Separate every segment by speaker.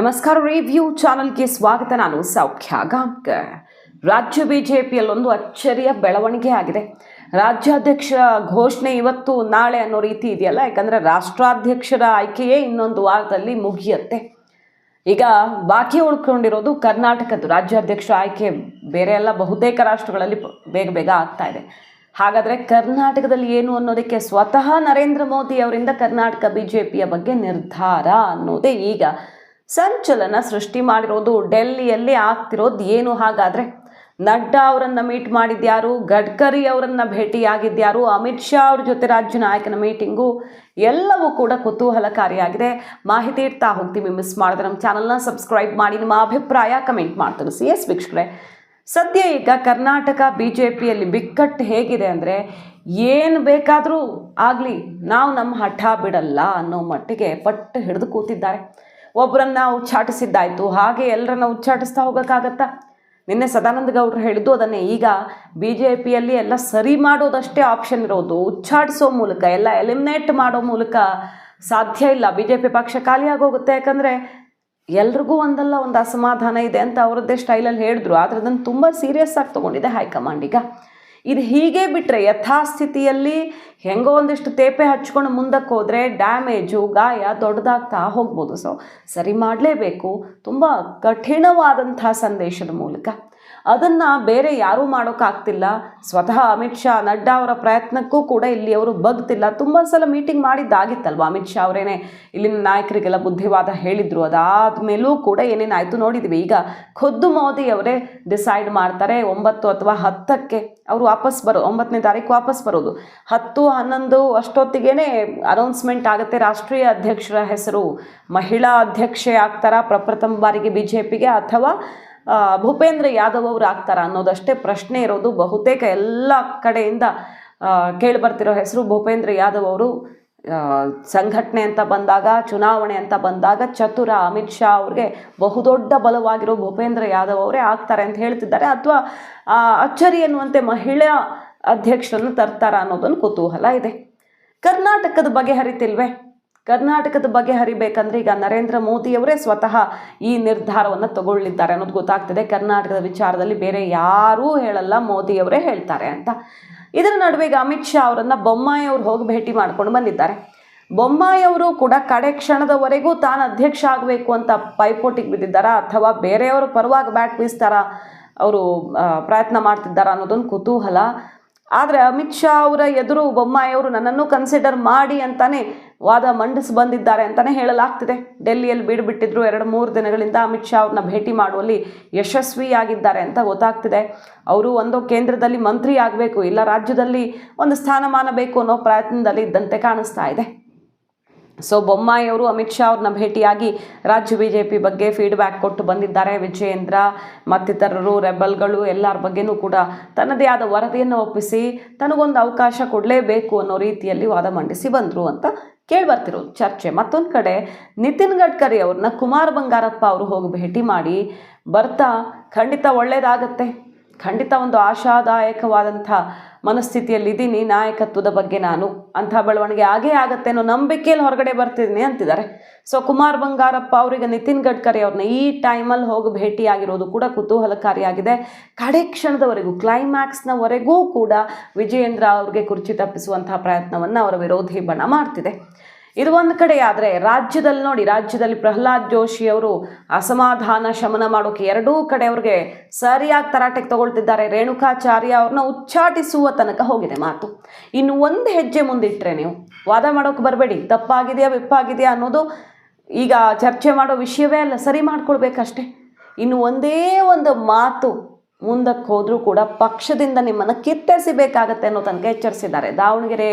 Speaker 1: ನಮಸ್ಕಾರ ರಿವ್ಯೂ ಚಾನಲ್ಗೆ ಸ್ವಾಗತ. ನಾನು ಸೌಖ್ಯ ಗಾಂಕರ್ ರಾಜ್ಯ ಬಿಜೆಪಿಯಲ್ಲೊಂದು ಅಚ್ಚರಿಯ ಬೆಳವಣಿಗೆ ಆಗಿದೆ. ರಾಜ್ಯಾಧ್ಯಕ್ಷ ಘೋಷಣೆ ಇವತ್ತು ನಾಳೆ ಅನ್ನೋ ರೀತಿ ಇದೆಯಲ್ಲ? ಯಾಕಂದರೆ ರಾಷ್ಟ್ರಾಧ್ಯಕ್ಷರ ಆಯ್ಕೆಯೇ ಇನ್ನೊಂದು ವಾರದಲ್ಲಿ ಮುಗಿಯುತ್ತೆ. ಈಗ ಬಾಕಿ ಉಳ್ಕೊಂಡಿರೋದು ಕರ್ನಾಟಕದ್ದು. ರಾಜ್ಯಾಧ್ಯಕ್ಷ ಆಯ್ಕೆ ಬೇರೆ ಎಲ್ಲ ಬಹುತೇಕ ರಾಷ್ಟ್ರಗಳಲ್ಲಿ ಬೇಗ ಬೇಗ ಆಗ್ತಾ ಇದೆ. ಹಾಗಾದರೆ ಕರ್ನಾಟಕದಲ್ಲಿ ಏನು ಅನ್ನೋದಕ್ಕೆ ಸ್ವತಃ ನರೇಂದ್ರ ಮೋದಿ ಅವರಿಂದ ಕರ್ನಾಟಕ ಬಿ ಜೆ ಪಿಯ ಬಗ್ಗೆ ನಿರ್ಧಾರ ಅನ್ನೋದೇ ಈಗ ಸಂಚಲನ ಸೃಷ್ಟಿ ಮಾಡಿರೋದು ಡೆಲ್ಲಿಯಲ್ಲಿ ಆಗ್ತಿರೋದು ಏನು? ಹಾಗಾದರೆ ನಡ್ಡಾ ಅವರನ್ನು ಮೀಟ್ ಮಾಡಿದ್ಯಾರು? ಗಡ್ಕರಿ ಅವರನ್ನು ಭೇಟಿಯಾಗಿದ್ಯಾರು? ಅಮಿತ್ ಶಾ ಅವ್ರ ಜೊತೆ ರಾಜ್ಯ ನಾಯಕನ ಮೀಟಿಂಗು ಎಲ್ಲವೂ ಕೂಡ ಕುತೂಹಲಕಾರಿಯಾಗಿದೆ. ಮಾಹಿತಿ ಇಡ್ತಾ ಹೋಗ್ತೀವಿ. ಮಿಸ್ ಮಾಡಿದ್ರೆ ನಮ್ಮ ಚಾನಲ್ನ ಸಬ್ಸ್ಕ್ರೈಬ್ ಮಾಡಿ. ನಿಮ್ಮ ಅಭಿಪ್ರಾಯ ಕಮೆಂಟ್ ಮಾಡಿ ಸಿ ಎಸ್ ವೀಕ್ಷಕರೇ, ಸದ್ಯ ಈಗ ಕರ್ನಾಟಕ ಬಿ ಜೆ ಪಿಯಲ್ಲಿ ಬಿಕ್ಕಟ್ಟು ಹೇಗಿದೆ ಅಂದರೆ ಏನು ಬೇಕಾದರೂ ಆಗಲಿ, ನಾವು ನಮ್ಮ ಹಠ ಬಿಡಲ್ಲ ಅನ್ನೋ ಮಟ್ಟಿಗೆ ಪಟ್ಟು ಹಿಡಿದು ಕೂತಿದ್ದಾರೆ. ಒಬ್ಬರನ್ನ ಉಚ್ಚಾಟಿಸಿದ್ದಾಯಿತು. ಹಾಗೆ ಎಲ್ಲರನ್ನ ಉಚ್ಚಾಟಿಸ್ತಾ ಹೋಗೋಕ್ಕಾಗತ್ತಾ? ನಿನ್ನೆ ಸದಾನಂದ ಗೌಡರು ಹೇಳಿದ್ದು ಅದನ್ನೇ. ಈಗ ಬಿ ಜೆ ಪಿಯಲ್ಲಿ ಎಲ್ಲ ಸರಿ ಮಾಡೋದಷ್ಟೇ ಆಪ್ಷನ್ ಇರೋದು. ಉಚ್ಚಾಟಿಸೋ ಮೂಲಕ, ಎಲ್ಲ ಎಲಿಮಿನೇಟ್ ಮಾಡೋ ಮೂಲಕ ಸಾಧ್ಯ ಇಲ್ಲ. ಬಿ ಜೆ ಪಿ ಪಕ್ಷ ಖಾಲಿಯಾಗೋಗುತ್ತೆ ಯಾಕಂದರೆ ಎಲ್ರಿಗೂ ಒಂದಲ್ಲ ಒಂದು ಅಸಮಾಧಾನ ಇದೆ ಅಂತ ಅವರದ್ದೇ ಸ್ಟೈಲಲ್ಲಿ ಹೇಳಿದ್ರು. ಆದರೆ ಅದನ್ನು ತುಂಬ ಸೀರಿಯಸ್ ಆಗಿ ತೊಗೊಂಡಿದೆ ಹೈಕಮಾಂಡ್ ಈಗ. ಇದು ಹೀಗೆ ಬಿಟ್ಟರೆ ಯಥಾಸ್ಥಿತಿಯಲ್ಲಿ ಹೆಂಗೋ ಒಂದಿಷ್ಟು ತೇಪೆ ಹಚ್ಕೊಂಡು ಮುಂದಕ್ಕೆ ಹೋದರೆ ಡ್ಯಾಮೇಜು ಗಾಯ ದೊಡ್ಡದಾಗ್ತಾ ಹೋಗ್ಬೋದು. ಸೊ ಸರಿ ಮಾಡಲೇಬೇಕು. ತುಂಬ ಕಠಿಣವಾದಂಥ ಸಂದೇಶದ ಮೂಲಕ. ಅದನ್ನು ಬೇರೆ ಯಾರೂ ಮಾಡೋಕ್ಕಾಗ್ತಿಲ್ಲ. ಸ್ವತಃ ಅಮಿತ್ ಶಾ, ನಡ್ಡಾ ಅವರ ಪ್ರಯತ್ನಕ್ಕೂ ಕೂಡ ಇಲ್ಲಿ ಅವರು ಬಗ್ತಿಲ್ಲ. ತುಂಬ ಸಲ ಮೀಟಿಂಗ್ ಮಾಡಿದ್ದಾಗಿತ್ತಲ್ವ ಅಮಿತ್ ಶಾ ಅವರೇನೆ? ಇಲ್ಲಿನ ನಾಯಕರಿಗೆಲ್ಲ ಬುದ್ಧಿವಾದ ಹೇಳಿದ್ರು. ಅದಾದಮೇಲೂ ಕೂಡ ಏನೇನಾಯಿತು ನೋಡಿದ್ವಿ. ಈಗ ಖುದ್ದು ಮೋದಿ ಅವರೇ ಡಿಸೈಡ್ ಮಾಡ್ತಾರೆ, ಒಂಬತ್ತು ಅಥವಾ ಹತ್ತಕ್ಕೆ ಅವರು ವಾಪಸ್ ಬರೋ, ಒಂಬತ್ತನೇ ತಾರೀಕು ವಾಪಸ್ ಬರೋದು. ಹತ್ತು, ಹನ್ನೊಂದು ಅಷ್ಟೊತ್ತಿಗೇನೆ ಅನೌನ್ಸ್ಮೆಂಟ್ ಆಗುತ್ತೆ. ರಾಷ್ಟ್ರೀಯ ಅಧ್ಯಕ್ಷರ ಹೆಸರು ಮಹಿಳಾ ಅಧ್ಯಕ್ಷೆ ಆಗ್ತಾರಾ? ಪ್ರಪ್ರಥಮ ಬಾರಿಗೆ ಬಿ ಜೆ ಅಥವಾ ಭೂಪೇಂದ್ರ ಯಾದವ್ ಅವರು ಆಗ್ತಾರಾ ಅನ್ನೋದಷ್ಟೇ ಪ್ರಶ್ನೆ ಇರೋದು ಬಹುತೇಕ ಎಲ್ಲ ಕಡೆಯಿಂದ ಕೇಳಿಬರ್ತಿರೋ ಹೆಸರು ಭೂಪೇಂದ್ರ ಯಾದವ್ ಅವರು. ಸಂಘಟನೆ ಅಂತ ಬಂದಾಗ, ಚುನಾವಣೆ ಅಂತ ಬಂದಾಗ ಚತುರ ಅಮಿತ್ ಶಾ ಅವ್ರಿಗೆ ಬಹುದೊಡ್ಡ ಬಲವಾಗಿರೋ ಭೂಪೇಂದ್ರ ಯಾದವ್ ಅವರೇ ಆಗ್ತಾರೆ ಅಂತ ಹೇಳ್ತಿದ್ದಾರೆ. ಅಥವಾ ಅಚ್ಚರಿ ಎನ್ನುವಂತೆ ಮಹಿಳಾ ಅಧ್ಯಕ್ಷರನ್ನು ತರ್ತಾರ ಅನ್ನೋದೊಂದು ಕುತೂಹಲ ಇದೆ. ಕರ್ನಾಟಕದ ಬಗೆಹರಿತಿಲ್ವೇ? ಕರ್ನಾಟಕದ ಬಗ್ಗೆ ಹರಿಬೇಕಂದ್ರೆ ಈಗ ನರೇಂದ್ರ ಮೋದಿಯವರೇ ಸ್ವತಃ ಈ ನಿರ್ಧಾರವನ್ನು ತಗೊಳ್ಳಿದ್ದಾರೆ ಅನ್ನೋದು ಗೊತ್ತಾಗ್ತದೆ. ಕರ್ನಾಟಕದ ವಿಚಾರದಲ್ಲಿ ಬೇರೆ ಯಾರೂ ಹೇಳಲ್ಲ, ಮೋದಿಯವರೇ ಹೇಳ್ತಾರೆ ಅಂತ. ಇದರ ನಡುವೆ ಈಗ ಅಮಿತ್ ಶಾ ಅವರನ್ನು ಬೊಮ್ಮಾಯಿ ಅವರು ಹೋಗಿ ಭೇಟಿ ಮಾಡ್ಕೊಂಡು ಬಂದಿದ್ದಾರೆ. ಬೊಮ್ಮಾಯಿ ಅವರು ಕೂಡ ಕಡೆ ಕ್ಷಣದವರೆಗೂ ತಾನು ಅಧ್ಯಕ್ಷ ಆಗಬೇಕು ಅಂತ ಪೈಪೋಟಿಗೆ ಬಿದ್ದಿದ್ದಾರಾ ಅಥವಾ ಬೇರೆಯವರು ಪರವಾಗಿ ಬ್ಯಾಟ್ ಬೀಸ್ತಾರಾ ಅವರು ಪ್ರಯತ್ನ ಮಾಡ್ತಿದ್ದಾರಾ ಅನ್ನೋದೊಂದು ಕುತೂಹಲ. ಆದರೆ ಅಮಿತ್ ಶಾ ಅವರ ಎದುರು ಬೊಮ್ಮಾಯಿ ಅವರು ನನ್ನನ್ನು ಕನ್ಸಿಡರ್ ಮಾಡಿ ಅಂತಾನೆ ವಾದ ಮಂಡಿಸಿ ಬಂದಿದ್ದಾರೆ ಅಂತಲೇ ಹೇಳಲಾಗ್ತಿದೆ. ಡೆಲ್ಲಿಯಲ್ಲಿ ಬೀಡುಬಿಟ್ಟಿದ್ರು ಎರಡು ಮೂರು ದಿನಗಳಿಂದ ಅಮಿತ್ ಶಾ ಅವ್ರನ್ನ ಭೇಟಿ ಮಾಡುವಲ್ಲಿ ಯಶಸ್ವಿಯಾಗಿದ್ದಾರೆ ಅಂತ ಗೊತ್ತಾಗ್ತಿದೆ. ಅವರು ಒಂದು ಕೇಂದ್ರದಲ್ಲಿ ಮಂತ್ರಿ ಆಗಬೇಕು, ಇಲ್ಲ ರಾಜ್ಯದಲ್ಲಿ ಒಂದು ಸ್ಥಾನಮಾನ ಬೇಕು ಅನ್ನೋ ಪ್ರಯತ್ನದಲ್ಲಿ ಇದ್ದಂತೆ ಕಾಣಿಸ್ತಾ ಇದೆ. ಸೊ, ಬೊಮ್ಮಾಯಿ ಅವರು ಅಮಿತ್ ಶಾ ಅವ್ರನ್ನ ಭೇಟಿಯಾಗಿ ರಾಜ್ಯ ಬಿ ಜೆ ಪಿ ಬಗ್ಗೆ ಫೀಡ್ಬ್ಯಾಕ್ ಕೊಟ್ಟು ಬಂದಿದ್ದಾರೆ. ವಿಜಯೇಂದ್ರ ಮತ್ತಿತರರು, ರೆಬಲ್ಗಳು ಎಲ್ಲರ ಬಗ್ಗೆನೂ ಕೂಡ ತನ್ನದೇ ಆದ ವರದಿಯನ್ನು ಒಪ್ಪಿಸಿ ತನಗೊಂದು ಅವಕಾಶ ಕೊಡಲೇಬೇಕು ಅನ್ನೋ ರೀತಿಯಲ್ಲಿ ವಾದ ಮಂಡಿಸಿ ಬಂದರು ಅಂತ ಕೇಳಿಬರ್ತಿರೋದು ಚರ್ಚೆ. ಮತ್ತೊಂದು ಕಡೆ ನಿತಿನ್ ಗಡ್ಕರಿ ಅವ್ರನ್ನ ಕುಮಾರ್ ಬಂಗಾರಪ್ಪ ಅವರು ಹೋಗಿ ಭೇಟಿ ಮಾಡಿ ಬರ್ತಾ ಖಂಡಿತ ಒಳ್ಳೆಯದಾಗತ್ತೆ ಖಂಡಿತ ಒಂದು ಆಶಾದಾಯಕವಾದಂಥ ಮನಸ್ಥಿತಿಯಲ್ಲಿದ್ದೀನಿ ನಾಯಕತ್ವದ ಬಗ್ಗೆ ನಾನು ಅಂಥ ಬೆಳವಣಿಗೆ ಆಗೇ ಆಗತ್ತೆ ಅನ್ನೋ ನಂಬಿಕೆಯಲ್ಲಿ ಹೊರಗಡೆ ಬರ್ತಿದ್ದೀನಿ ಅಂತಿದ್ದಾರೆ. ಸೊ ಕುಮಾರ್ ಬಂಗಾರಪ್ಪ ಅವರಿಗೆ ನಿತಿನ್ ಗಡ್ಕರಿ ಅವ್ರನ್ನ ಈ ಟೈಮಲ್ಲಿ ಹೋಗಿ ಭೇಟಿಯಾಗಿರೋದು ಕೂಡ ಕುತೂಹಲಕಾರಿಯಾಗಿದೆ. ಕಡೆ ಕ್ಷಣದವರೆಗೂ ಕ್ಲೈಮ್ಯಾಕ್ಸ್ನವರೆಗೂ ಕೂಡ ವಿಜಯೇಂದ್ರ ಅವ್ರಿಗೆ ಕುರ್ಚಿ ತಪ್ಪಿಸುವಂತಹ ಪ್ರಯತ್ನವನ್ನು ಅವರ ವಿರೋಧಿ ಬಣ ಮಾಡ್ತಿದೆ. ಇದು ಒಂದು ಕಡೆ ಆದರೆ ರಾಜ್ಯದಲ್ಲಿ ನೋಡಿ, ರಾಜ್ಯದಲ್ಲಿ ಪ್ರಹ್ಲಾದ್ ಜೋಶಿ ಅವರು ಅಸಮಾಧಾನ ಶಮನ ಮಾಡೋಕೆ ಎರಡೂ ಕಡೆ ಅವ್ರಿಗೆ ಸರಿಯಾಗಿ ತರಾಟೆಗೆ ತಗೊಳ್ತಿದ್ದಾರೆ. ರೇಣುಕಾಚಾರ್ಯ ಅವ್ರನ್ನ ಉಚ್ಚಾಟಿಸುವ ತನಕ ಹೋಗಿದೆ ಮಾತು. ಇನ್ನು ಒಂದು ಹೆಜ್ಜೆ ಮುಂದಿಟ್ಟರೆ ನೀವು ವಾದ ಮಾಡೋಕೆ ಬರಬೇಡಿ. ತಪ್ಪಾಗಿದೆಯಾ, ವಿಪ್ಪಾಗಿದೆಯಾ ಅನ್ನೋದು ಈಗ ಚರ್ಚೆ ಮಾಡೋ ವಿಷಯವೇ ಅಲ್ಲ, ಸರಿ ಮಾಡ್ಕೊಳ್ಬೇಕಷ್ಟೆ. ಇನ್ನು ಒಂದೇ ಒಂದು ಮಾತು ಮುಂದಕ್ಕೆ ಹೋದರೂ ಕೂಡ ಪಕ್ಷದಿಂದ ನಿಮ್ಮನ್ನು ಕಿತ್ತೆಸಿಬೇಕಾಗತ್ತೆ ಅನ್ನೋ ತನಕ ಎಚ್ಚರಿಸಿದ್ದಾರೆ. ದಾವಣಗೆರೆ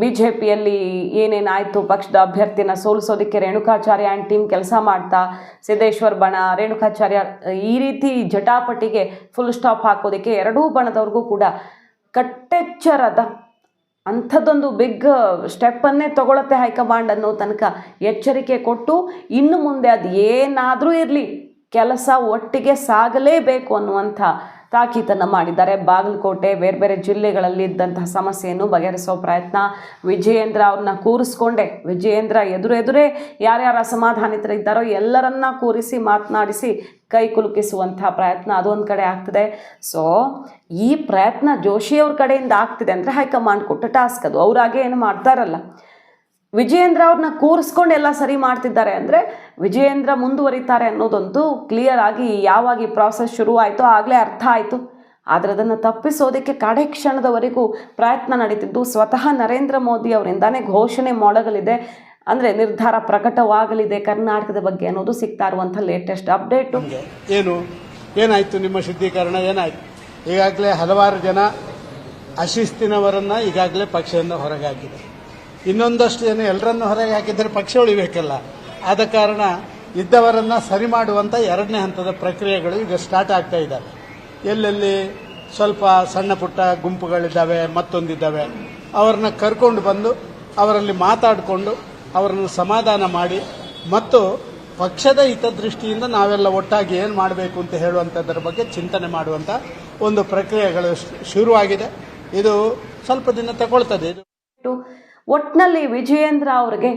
Speaker 1: ಬಿ ಜೆ ಪಿಯಲ್ಲಿ ಏನೇನಾಯಿತು? ಪಕ್ಷದ ಅಭ್ಯರ್ಥಿನ ಸೋಲಿಸೋದಕ್ಕೆ ರೇಣುಕಾಚಾರ್ಯ ಆ್ಯಂಡ್ ಟೀಮ್ ಕೆಲಸ ಮಾಡ್ತಾ, ಸಿದ್ದೇಶ್ವರ್ ಬಣ, ರೇಣುಕಾಚಾರ್ಯ, ಈ ರೀತಿ ಜಟಾಪಟಿಗೆ ಫುಲ್ ಸ್ಟಾಪ್ ಹಾಕೋದಕ್ಕೆ ಎರಡೂ ಬಣದವ್ರಿಗೂ ಕೂಡ ಕಟ್ಟೆಚ್ಚರದ ಅಂಥದ್ದೊಂದು ಬಿಗ್ ಸ್ಟೆಪ್ಪನ್ನೇ ತಗೊಳತ್ತೆ ಹೈಕಮಾಂಡ್ ಅನ್ನೋ ತನಕ ಎಚ್ಚರಿಕೆ ಕೊಟ್ಟು ಇನ್ನು ಮುಂದೆ ಅದು ಏನಾದರೂ ಇರಲಿ. ಕೆಲಸ ಒಟ್ಟಿಗೆ ಸಾಗಲೇಬೇಕು ಅನ್ನುವಂಥ ತಾಕೀತನ್ನು ಮಾಡಿದ್ದಾರೆ. ಬಾಗಲಕೋಟೆ, ಬೇರೆ ಬೇರೆ ಜಿಲ್ಲೆಗಳಲ್ಲಿ ಇದ್ದಂತಹ ಸಮಸ್ಯೆಯನ್ನು ಬಗೆಹರಿಸೋ ಪ್ರಯತ್ನ ವಿಜಯೇಂದ್ರ ಅವ್ರನ್ನ ಕೂರಿಸ್ಕೊಂಡೆ. ವಿಜಯೇಂದ್ರ ಎದುರೆದುರೇ ಯಾರ್ಯಾರು ಅಸಮಾಧಾನಿತರಿದ್ದಾರೋ ಎಲ್ಲರನ್ನ ಕೂರಿಸಿ, ಮಾತನಾಡಿಸಿ, ಕೈ ಕುಲುಕಿಸುವಂಥ ಪ್ರಯತ್ನ ಅದೊಂದು ಕಡೆ ಆಗ್ತದೆ. ಸೊ ಈ ಪ್ರಯತ್ನ ಜೋಶಿಯವ್ರ ಕಡೆಯಿಂದ ಆಗ್ತಿದೆ ಅಂದರೆ ಹೈಕಮಾಂಡ್ ಕೊಟ್ಟ ಟಾಸ್ಕ್ ಅದು. ಅವರಾಗೆ ಏನು ಮಾಡ್ತಾರಲ್ಲ ವಿಜಯೇಂದ್ರ ಅವ್ರನ್ನ ಕೂರಿಸ್ಕೊಂಡು ಎಲ್ಲ ಸರಿ ಮಾಡ್ತಿದ್ದಾರೆ ಅಂದರೆ ವಿಜಯೇಂದ್ರ ಮುಂದುವರಿತಾರೆ ಅನ್ನೋದಂತೂ ಕ್ಲಿಯರ್ ಆಗಿ ಯಾವಾಗ ಈ ಪ್ರಾಸೆಸ್ ಆಯಿತು ಆಗಲೇ ಅರ್ಥ ಆಯಿತು. ಆದರೆ ಅದನ್ನು ತಪ್ಪಿಸೋದಕ್ಕೆ ಕಡೆ ಕ್ಷಣದವರೆಗೂ ಪ್ರಯತ್ನ ನಡೀತಿದ್ದು ಸ್ವತಃ ನರೇಂದ್ರ ಮೋದಿ ಅವರಿಂದಾನೇ ಘೋಷಣೆ ಮಾಡಗಲಿದೆ ಅಂದರೆ ನಿರ್ಧಾರ ಪ್ರಕಟವಾಗಲಿದೆ ಕರ್ನಾಟಕದ ಬಗ್ಗೆ ಅನ್ನೋದು ಸಿಗ್ತಾ ಇರುವಂಥ ಲೇಟೆಸ್ಟ್ ಅಪ್ಡೇಟು
Speaker 2: ಏನು, ಏನಾಯಿತು ನಿಮ್ಮ ಶುದ್ಧೀಕರಣ, ಏನಾಯಿತು? ಈಗಾಗಲೇ ಹಲವಾರು ಜನ ಅಶಿಸ್ತಿನವರನ್ನು ಈಗಾಗಲೇ ಪಕ್ಷದಿಂದ ಹೊರಗೆ ಹಾಕಿದೆ ಇನ್ನೊಂದಷ್ಟು ಜನ ಎಲ್ಲರನ್ನು ಹೊರಗೆ ಹಾಕಿದ್ರೆ ಪಕ್ಷ ಉಳಿಬೇಕಲ್ಲ. ಆದ ಕಾರಣ ಇದ್ದವರನ್ನ ಸರಿ ಮಾಡುವಂಥ ಎರಡನೇ ಹಂತದ ಪ್ರಕ್ರಿಯೆಗಳು ಈಗ ಸ್ಟಾರ್ಟ್ ಆಗ್ತಾ ಇದ್ದಾವೆ. ಎಲ್ಲೆಲ್ಲಿ ಸ್ವಲ್ಪ ಸಣ್ಣ ಪುಟ್ಟ ಗುಂಪುಗಳಿದ್ದಾವೆ, ಮತ್ತೊಂದಿದ್ದಾವೆ, ಅವರನ್ನ ಕರ್ಕೊಂಡು ಬಂದು ಅವರಲ್ಲಿ ಮಾತಾಡಿಕೊಂಡು ಅವರನ್ನು ಸಮಾಧಾನ ಮಾಡಿ ಮತ್ತು ಪಕ್ಷದ ಹಿತದೃಷ್ಟಿಯಿಂದ ನಾವೆಲ್ಲ ಒಟ್ಟಾಗಿ ಏನು ಮಾಡಬೇಕು ಅಂತ ಹೇಳುವಂಥದ್ರ ಬಗ್ಗೆ ಚಿಂತನೆ ಮಾಡುವಂಥ ಒಂದು ಪ್ರಕ್ರಿಯೆಗಳು ಶುರುವಾಗಿದೆ. ಇದು ಸ್ವಲ್ಪ ದಿನ ತಗೊಳ್ತದೆ. ಇದು
Speaker 1: ಇಟ್ಟು ಒಟ್ನಲ್ಲಿ ವಿಜಯೇಂದ್ರ ಅವ್ರಿಗೆ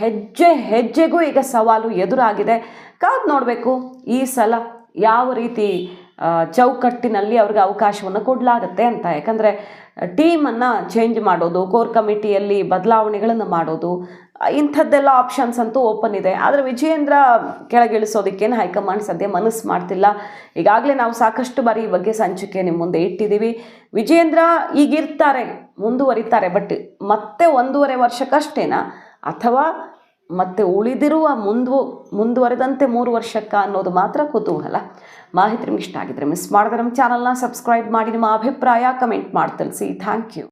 Speaker 1: ಹೆಜ್ಜೆ ಹೆಜ್ಜೆಗೂ ಈಗ ಸವಾಲು ಎದುರಾಗಿದೆ. ಕಾದು ನೋಡಬೇಕು, ಈ ಸಲ ಯಾವ ರೀತಿ ಚೌಕಟ್ಟಿನಲ್ಲಿ ಅವ್ರಿಗೆ ಅವಕಾಶವನ್ನು ಕೊಡಲಾಗುತ್ತೆ ಅಂತ. ಯಾಕಂದರೆ, ಟೀಮನ್ನು ಚೇಂಜ್ ಮಾಡೋದು, ಕೋರ್ ಕಮಿಟಿಯಲ್ಲಿ ಬದಲಾವಣೆಗಳನ್ನು ಮಾಡೋದು ಇಂಥದ್ದೆಲ್ಲ ಆಪ್ಷನ್ಸ್ ಅಂತೂ ಓಪನ್ ಇದೆ. ಆದರೆ ವಿಜಯೇಂದ್ರ ಕೆಳಗಿಳಿಸೋದಕ್ಕೇನು ಹೈಕಮಾಂಡ್ ಸದ್ಯ ಮನಸ್ಸು ಮಾಡ್ತಿಲ್ಲ. ಈಗಾಗಲೇ ನಾವು ಸಾಕಷ್ಟು ಬಾರಿ ಈ ಬಗ್ಗೆ ಸಂಚಿಕೆ ನಿಮ್ಮ ಮುಂದೆ ಇಟ್ಟಿದ್ದೀವಿ. ವಿಜಯೇಂದ್ರ ಈಗಿರ್ತಾರೆ, ಮುಂದುವರಿತಾರೆ ಬಟ್ ಮತ್ತೆ ಒಂದೂವರೆ ವರ್ಷಕ್ಕಷ್ಟೇನಾ? ಅಥವಾ ಮತ್ತೆ ಉಳಿದಿರುವ ಮುಂದು ಮುಂದುವರೆದಂತೆ ಮೂರು ವರ್ಷಕ್ಕ ಅನ್ನೋದು ಮಾತ್ರ ಕುತೂಹಲ. ಮಾಹಿತಿ ನಿಮ್ಗೆ ಇಷ್ಟ ಆಗಿದ್ರೆ ಮಿಸ್ ಮಾಡಿದ್ರೆ ನಮ್ಮ ಚಾನಲ್ನ ಸಬ್ಸ್ಕ್ರೈಬ್ ಮಾಡಿ, ನಿಮ್ಮ ಅಭಿಪ್ರಾಯ ಕಮೆಂಟ್ ಮಾಡಿ ತಿಳಿಸಿ. Thank you